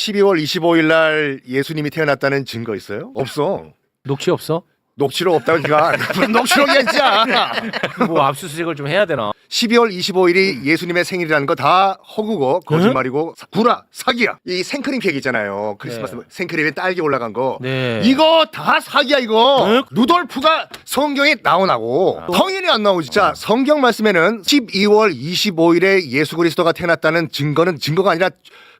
12월 25일 날 예수님이 태어났다는 증거 있어요? 없어. 녹취 없어? 녹취록 없다고 니가 무슨 녹취록이야 진짜. 뭐 압수수색을 좀 해야 되나? 12월 25일이 예수님의 생일이라는 거 다 허구고 거짓말이고 사- 구라 사기야. 이 생크림 케이크 있잖아요. 크리스마스 네. 생크림에 딸기 올라간 거. 네. 이거 다 사기야 이거. 응? 루돌프가 성경에 나오나고 아. 성인이 안 나오지. 자 성경 말씀에는 12월 25일에 예수 그리스도가 태어났다는 증거는 증거가 아니라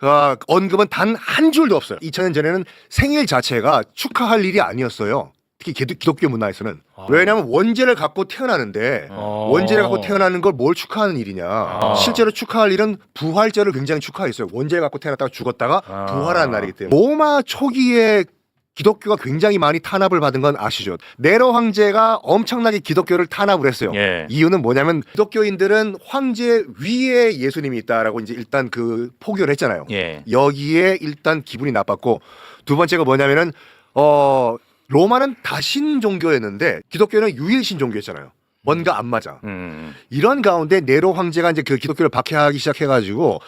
어, 언급은 단 한 줄도 없어요. 2000년 전에는 생일 자체가 축하할 일이 아니었어요. 특히 기독, 기독 교 문화에서는 아. 왜냐하면 원죄를 갖고 태어나는데 어. 원죄를 갖고 태어나는 걸 뭘 축하하는 일이냐 아. 실제로 축하할 일은 부활절을 굉장히 축하했어요 원죄 갖고 태어났다가 죽었다가 아. 부활하는 날이기 때문에 로마 초기에 기독교가 굉장히 많이 탄압을 받은 건 아시죠 네로 황제가 엄청나게 기독교를 탄압을 했어요 예. 이유는 뭐냐면 기독교인들은 황제 위에 예수님이 있다라고 이제 일단 그 포교를 했잖아요 예. 여기에 일단 기분이 나빴고 두 번째가 뭐냐면은 어 로마는 다신 종교였는데 기독교는 유일신 종교였잖아요. 뭔가 안 맞아. 음. 이런 가운데 네로 황제가 이제 그 기독교를 박해하기 시작해가지고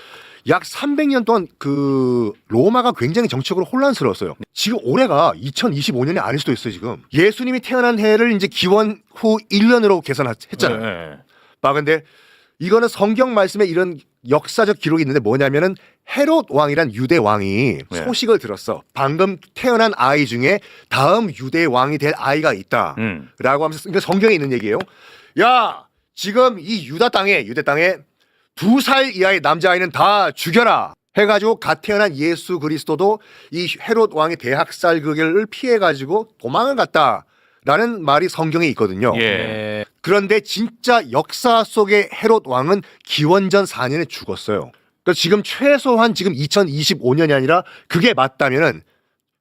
약 300년 동안 그 로마가 굉장히 정치적으로 혼란스러웠어요. 지금 올해가 2025년이 아닐 수도 있어요. 지금 예수님이 태어난 해를 이제 기원 후 1년으로 계산했잖아요. 예. 봐 근데 이거는 성경 말씀에 이런 역사적 기록이 있는데 뭐냐면은 헤롯 왕이란 유대 왕이 네. 소식을 들었어. 방금 태어난 아이 중에 다음 유대 왕이 될 아이가 있다. 음. 라고 하면서 이거 성경에 있는 얘기예요. 야, 지금 이 유다 땅에 유대 땅에 두 살 이하의 남자아이는 다 죽여라. 해가지고 갓 태어난 예수 그리스도도 이 헤롯 왕의 대학살 그를 피해가지고 도망을 갔다. 라는 말이 성경에 있거든요. 예. 네. 그런데 진짜 역사 속의 헤롯 왕은 기원전 4년에 죽었어요. 그러니까 지금 최소한 지금 2025년이 아니라 그게 맞다면은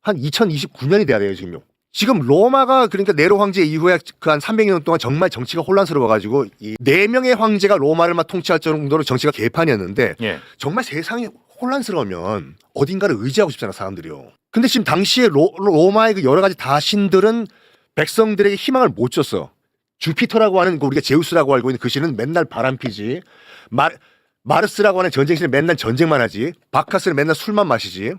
한 2029년이 돼야 돼요, 지금요. 지금 로마가 그러니까 네로 황제 이후에 그 한 300년 동안 정말 정치가 혼란스러워 가지고 이네 명의 황제가 로마를 막 통치할 정도로 정치가 개판이었는데 예. 정말 세상이 혼란스러우면 어딘가를 의지하고 싶잖아 사람들이요. 근데 지금 당시에 로, 로마의 그 여러 가지 다신들은 백성들에게 희망을 못 줬어. 주피터라고 하는 그 우리가 제우스라고 알고 있는 그 신은 맨날 바람 피지. 마, 마르스라고 하는 전쟁신은 맨날 전쟁만 하지. 바카스는 맨날 술만 마시지.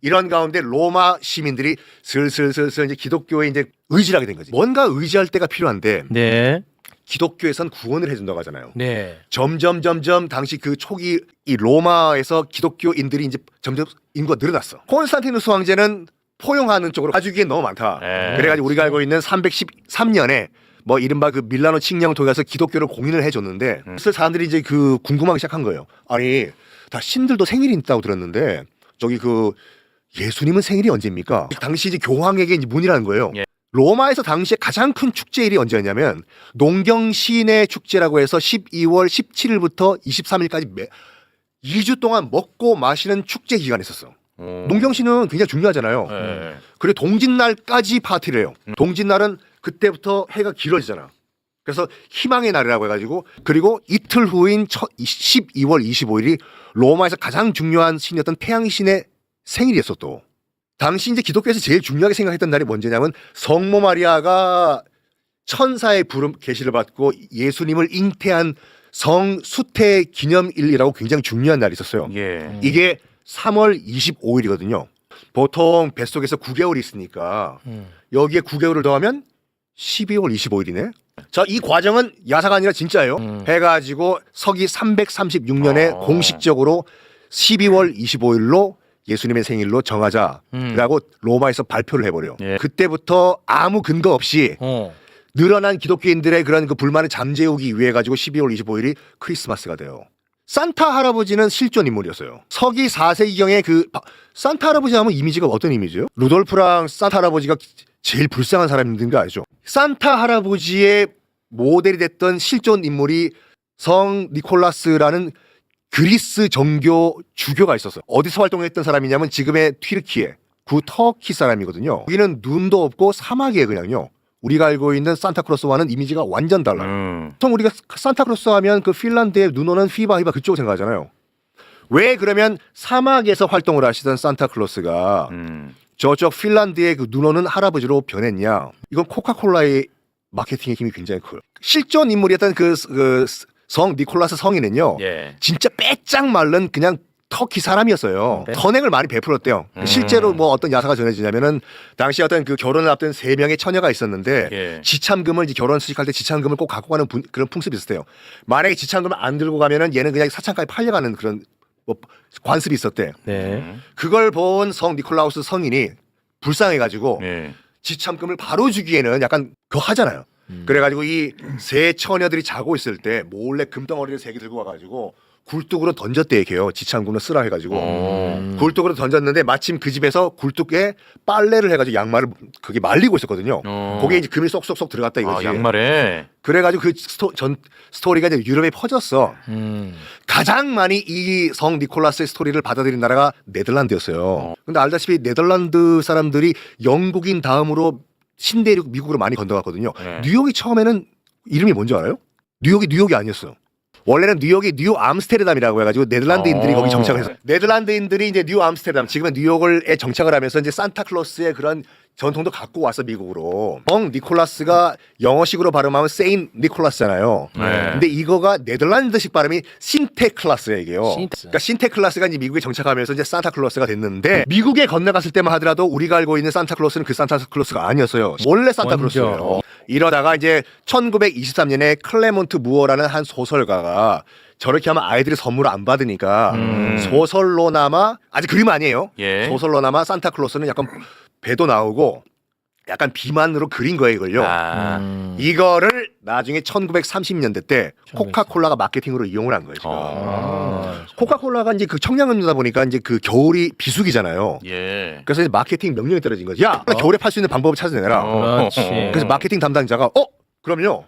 이런 가운데 로마 시민들이 슬슬슬슬 이제 기독교에 이제 의지를 하게 된 거지. 뭔가 의지할 때가 필요한데 네. 기독교에선 구원을 해준다고 하잖아요. 네. 점점 점점 당시 그 초기 이 로마에서 기독교인들이 이제 점점 인구가 늘어났어. 콘스탄티누스 황제는 포용하는 쪽으로 가주기엔 너무 많다. 네. 그래가지고 우리가 알고 있는 313년에 뭐 이른바 그 밀라노 칙령을 통해서 기독교를 공인을 해줬는데 그래서 사람들이 이제 그 궁금하기 시작한 거예요. 아니 다 신들도 생일이 있다고 들었는데 저기 그 예수님은 생일이 언제입니까? 당시 이제 교황에게 이제 문의라는 거예요. 예. 로마에서 당시에 가장 큰 축제일이 언제였냐면 농경신의 축제라고 해서 12월 17일부터 23일까지 매 2주 동안 먹고 마시는 축제 기간이 있었어. 어. 농경신은 굉장히 중요하잖아요. 예. 그래 동짓날까지 파티를 해요. 동짓날은 그때부터 해가 길어지잖아. 그래서 희망의 날이라고 해가지고 그리고 이틀 후인 첫 12월 25일이 로마에서 가장 중요한 신이었던 태양신의 생일이었어 또. 당시 이제 기독교에서 제일 중요하게 생각했던 날이 뭔지냐면 성모 마리아가 천사의 부름 계시를 받고 예수님을 잉태한 성수태 기념일이라고 굉장히 중요한 날이 있었어요. 예. 이게 3월 25일이거든요. 보통 뱃속에서 9개월이 있으니까 음. 여기에 9개월을 더하면 12월 25일이네. 자, 이 과정은 야사가 아니라 진짜예요. 음. 해가지고 서기 336년에 어. 공식적으로 12월 25일로 예수님의 생일로 정하자라고 음. 로마에서 발표를 해버려요. 예. 그때부터 아무 근거 없이 어. 늘어난 기독교인들의 그런 그 불만을 잠재우기 위해 가지고 12월 25일이 크리스마스가 돼요. 산타 할아버지는 실존 인물이었어요. 서기 4세기경에 그 바- 산타 할아버지 하면 이미지가 어떤 이미지예요? 루돌프랑 산타 할아버지가 제일 불쌍한 사람인 거 알죠? 산타 할아버지의 모델이 됐던 실존 인물이 성 니콜라스라는 그리스 정교 주교가 있었어요. 어디서 활동했던 사람이냐면 지금의 튀르키예, 구 터키 사람이거든요. 여기는 눈도 없고 사막이에요, 그냥요. 우리가 알고 있는 산타크로스와는 이미지가 완전 달라요. 음. 보통 우리가 산타크로스 하면 그 핀란드에 눈 오는 휘바 휘바 그쪽 생각하잖아요. 왜 그러면 사막에서 활동을 하시던 산타클로스가 음. 저쪽 핀란드의 그 눈 오는 할아버지로 변했냐? 이건 코카콜라의 마케팅의 힘이 굉장히 커요. 실존 인물이었던 그, 그 성 니콜라스 성인은요. 예. 진짜 빼짝 말른 그냥 터키 사람이었어요. 네. 선행을 많이 베풀었대요. 음. 실제로 뭐 어떤 야사가 전해지냐면은 당시 어떤 그 결혼을 앞둔 세 명의 처녀가 있었는데 예. 지참금을 이제 결혼 수식할 때 지참금을 꼭 갖고 가는 분- 그런 풍습이 있었대요. 만약에 지참금을 안 들고 가면은 얘는 그냥 사창까지 팔려가는 그런 뭐 관습이 있었대. 네. 음. 그걸 본 성 니콜라우스 성인이 불쌍해가지고 예. 지참금을 바로 주기에는 약간 그거 하잖아요. 음. 그래가지고 이 세 처녀들이 자고 있을 때 몰래 금덩어리를 세 개 들고 와가지고 굴뚝으로 던졌대 걔요. 지참금을 쓰라 해가지고 어. 음. 굴뚝으로 던졌는데 마침 그 집에서 굴뚝에 빨래를 해가지고 양말을 그게 말리고 있었거든요. 어. 거기에 이제 금이 쏙쏙쏙 들어갔다 아, 이거지. 양말에. 그래가지고 그 스토, 전 스토리가 이제 유럽에 퍼졌어. 음. 가장 많이 이 성 니콜라스의 스토리를 받아들인 나라가 네덜란드였어요. 어. 근데 알다시피 네덜란드 사람들이 영국인 다음으로 신대륙 미국으로 많이 건너갔거든요. 네. 뉴욕이 처음에는 이름이 뭔지 알아요? 뉴욕이 뉴욕이 아니었어요. 원래는 뉴욕이 뉴 암스테르담이라고 해가지고 네덜란드인들이 어. 거기 정착을 했어요. 네덜란드인들이 이제 뉴 암스테르담 지금은 뉴욕을에 정착을 하면서 이제 산타클로스의 그런 전통도 갖고 왔어 미국으로. 성 니콜라스가 영어식으로 발음하면 세인 니콜라스잖아요. 네. 근데 이거가 네덜란드식 발음이 신테클라스예요 이게요. 신테- 그러니까 신테클라스가 이제 미국에 정착하면서 이제 산타클로스가 됐는데 미국에 건너갔을 때만 하더라도 우리가 알고 있는 산타클로스는 그 산타클로스가 아니었어요. 원래 산타클로스예요. 먼저. 이러다가 이제 1923년에 클레몬트 무어라는 한 소설가가 저렇게 하면 아이들이 선물을 안 받으니까 음. 소설로나마 아직 그림 아니에요. 예. 소설로나마 산타클로스는 약간 배도 나오고 약간 비만으로 그린 거예요 이걸요. 아. 음. 이거를 나중에 1930년대 때 코카콜라가 마케팅으로 이용을 한 거예요. 지금. 어. 아. 코카콜라가 이제 그 청량음료다 보니까 이제 그 겨울이 비수기잖아요. 예. 그래서 이제 마케팅 명령이 떨어진 거지. 야, 겨울에 팔 수 있는 방법을 찾아내라. 어. 그렇지. 그래서 마케팅 담당자가 어 그럼요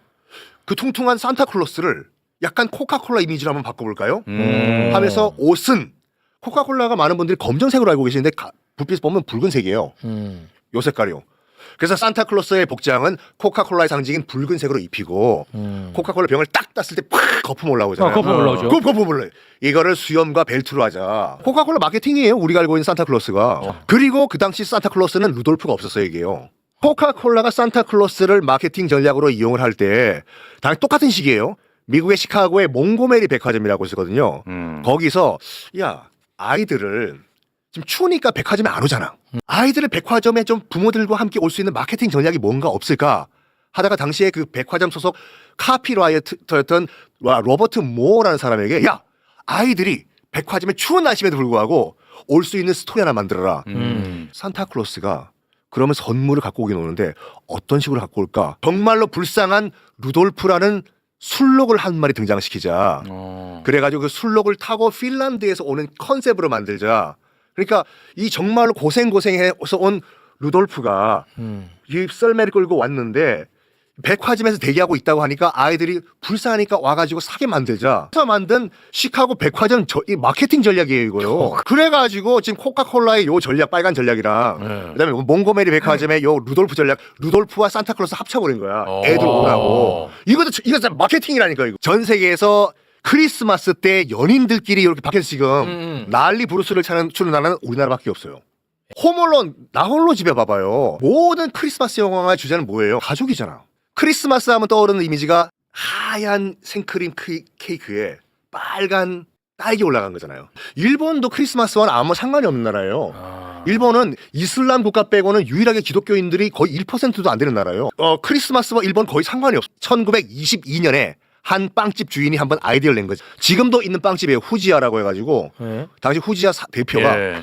그 퉁퉁한 산타클로스를 약간 코카콜라 이미지로 한번 바꿔볼까요? 음. 하면서 옷은 코카콜라가 많은 분들이 검정색으로 알고 계시는데 가- 불빛 보면 붉은색이에요. 음. 요 색깔이요. 그래서 산타클로스의 복장은 코카콜라의 상징인 붉은색으로 입히고 음. 코카콜라 병을 딱 땄을 때 팍 거품 올라오잖아요. 어, 거품 올라오죠. 그 거품 올라. 이거를 수염과 벨트로 하자. 코카콜라 마케팅이에요. 우리가 알고 있는 산타클로스가. 어. 그리고 그 당시 산타클로스는 루돌프가 없었어요, 이게요. 코카콜라가 산타클로스를 마케팅 전략으로 이용을 할 때 당연히 똑같은 시기예요. 미국의 시카고의 몽고메리 백화점이라고 있었거든요. 음. 거기서 야 아이들을 지금 추우니까 백화점에 안 오잖아. 아이들을 백화점에 좀 부모들과 함께 올 수 있는 마케팅 전략이 뭔가 없을까 하다가 당시에 그 백화점 소속 카피라이터였던 와, 로버트 모어라는 사람에게 야 아이들이 백화점에 추운 날씨에도 불구하고 올 수 있는 스토리 하나 만들어라. 음. 산타클로스가 그러면 선물을 갖고 오긴 오는데 어떤 식으로 갖고 올까? 정말로 불쌍한 루돌프라는 술록을 한 마리 등장시키자. 어. 그래가지고 그 술록을 타고 핀란드에서 오는 컨셉으로 만들자. 그러니까 이 정말로 고생 고생해서 온 루돌프가 음. 이 썰매를 끌고 왔는데 백화점에서 대기하고 있다고 하니까 아이들이 불쌍하니까 와가지고 사게 만들자. 그래서 만든 시카고 백화점 저, 이 마케팅 전략이에요 이거요. 그래가지고 지금 코카콜라의 요 전략 빨간 전략이랑 네. 그 다음에 몽고메리 백화점의 요 루돌프 전략 루돌프와 산타클로스 합쳐버린 거야. 어. 애들 오라고. 이것도 이거 진짜 마케팅이라니까 이거. 전 세계에서 크리스마스 때 연인들끼리 이렇게 밖에서 지금 음. 난리 부르스를 차는 추는 나라는 우리나라밖에 없어요. 홈얼론 나 홀로 집에 봐봐요. 모든 크리스마스 영화의 주제는 뭐예요? 가족이잖아. 크리스마스 하면 떠오르는 이미지가 하얀 생크림 크- 케이크에 빨간 딸기 올라간 거잖아요. 일본도 크리스마스와는 아무 상관이 없는 나라예요. 아. 일본은 이슬람 국가 빼고는 유일하게 기독교인들이 거의 1%도 안 되는 나라예요. 어, 크리스마스와 일본 거의 상관이 없어. 1922년에 한 빵집 주인이 한번 아이디어를 낸 거죠. 지금도 있는 빵집이에요. 후지야라고 해가지고 네. 당시 후지야 사- 대표가 예.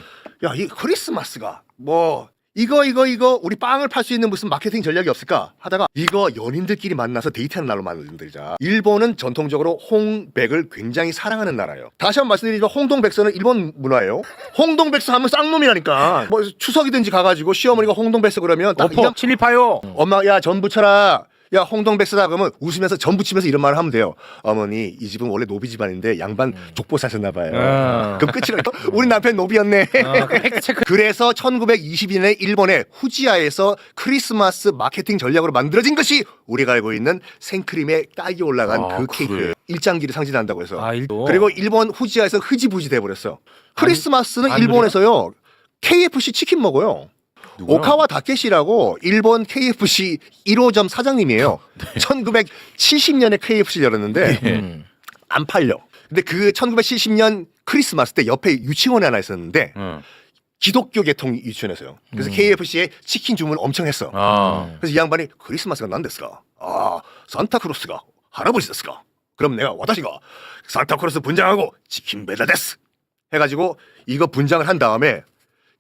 야, 이 크리스마스가 뭐 이거 이거 이거 우리 빵을 팔 수 있는 무슨 마케팅 전략이 없을까 하다가 이거 연인들끼리 만나서 데이트하는 날로 만들자. 일본은 전통적으로 홍백을 굉장히 사랑하는 나라예요. 다시 한번 말씀드리지만 홍동백서는 일본 문화예요. 홍동백서 하면 쌍놈이라니까. 뭐 추석이든지 가가지고 시어머니가 홍동백서 그러면 딱 어퍼 그냥 칠리파요. 엄마 야 전 부 쳐라. 야 홍동백서다 그러면 웃으면서 전 부치면서 이런 말을 하면 돼요. 어머니 이 집은 원래 노비 집안인데 양반 족보 사셨나 봐요. 아. 그럼 끝이라니까. 우리 남편 노비였네. 아, 그 팩트 체크. 그래서 1922년에 일본의 후지야에서 크리스마스 마케팅 전략으로 만들어진 것이 우리가 알고 있는 생크림에 딸기 올라간 아, 그 케이크 그래요? 일장기를 상징한다고 해서 아, 일도. 그리고 일본 후지야에서 흐지부지 돼버렸어 크리스마스는 안 일본에서요 KFC 치킨 먹어요 누구요? 오카와 다케시라고 일본 KFC 1호점 사장님이에요 1970년에 KFC 열었는데 네. 음. 안 팔려. 근데 그 1970년 크리스마스 때 옆에 유치원이 하나 있었는데 응. 기독교 계통 유치원에서요. 그래서 음. KFC에 치킨 주문을 엄청 했어. 아. 그래서 이 양반이 크리스마스가 난데스가 아 산타크로스가 할아버지 됐스가 그럼 내가 와다시가 산타크로스 분장하고 치킨 배달됐스 해가지고 이거 분장을 한 다음에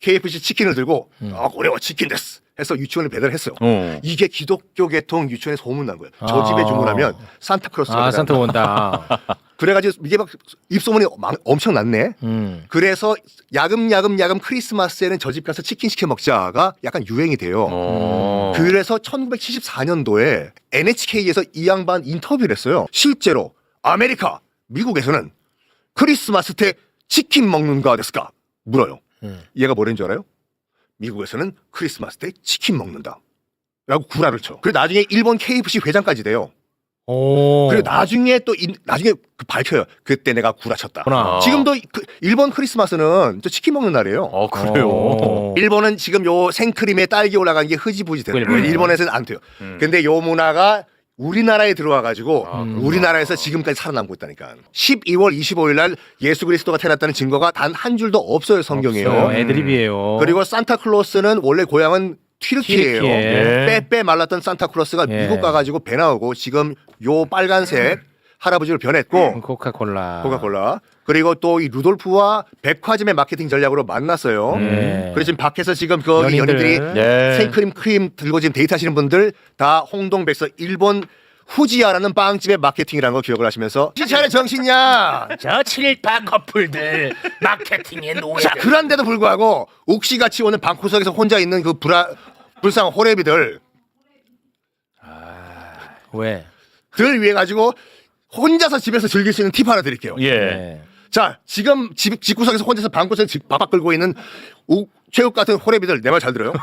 KFC 치킨을 들고 아 고래와 치킨 됐스 해서 유치원에 배달했어요. 어. 이게 기독교 계통 유치원에 소문난 거예요. 저 아. 집에 주문하면 산타크로스가 아 산타 온다. 그래가지고 이게 막 입소문이 막 엄청 났네. 음. 그래서 야금야금 야금 크리스마스에는 저 집 가서 치킨 시켜 먹자가 약간 유행이 돼요. 어. 그래서 1974년도에 NHK에서 이 양반 인터뷰를 했어요. 실제로 아메리카, 미국에서는 크리스마스 때 치킨 먹는가 됐을까? 물어요. 음. 얘가 뭐라는 줄 알아요? 미국에서는 크리스마스 때 치킨 먹는다. 라고 구라를 쳐. 그리고 나중에 일본 KFC 회장까지 돼요. 오. 그리고 나중에 또 인- 나중에 그 밝혀요. 그때 내가 구라쳤다. 아. 지금도 그 일본 크리스마스는 저 치킨 먹는 날이에요. 어 그래요. 어. 일본은 지금 요 생크림에 딸기 올라간 게 흐지부지 돼요. 일본에서는 안 돼요. 음. 근데 요 문화가 우리나라에 들어와 가지고 아, 음. 우리나라에서 지금까지 살아남고 있다니까. 12월 25일 날 예수 그리스도가 태어났다는 증거가 단 한 줄도 없어요, 성경에요. 없어요. 애드립이에요. 그리고 산타클로스는 원래 고향은 튀르키예요. 튀르키예. 예. 빼빼 말랐던 산타클로스가 예. 미국 가가지고 배 나오고 지금 요 빨간색 할아버지로 변했고 코카콜라. 코카콜라 그리고 또 이 루돌프와 백화점의 마케팅 전략으로 만났어요. 네. 그래서 지금 밖에서 지금 그 연인들. 연인들이 네. 생크림 크림 들고 지금 데이트하시는 분들 다 홍동백서 일본 후지야라는 빵집의 마케팅이라는 거 기억을 하시면서 시차의 정신이야. 저 칠파 커플들 마케팅의 노예. 자 그런데도 불구하고 옥시같이 오는 방구석에서 혼자 있는 그 불아, 불쌍한 호래비들 왜? 들 위해 가지고 혼자서 집에서 즐길 수 있는 팁 하나 드릴게요. 예. 네. 자 지금 집 집구석에서 혼자서 방구석에 집 바박 끌고 있는 옥, 최욱 같은 호래비들 내 말 잘 들어요.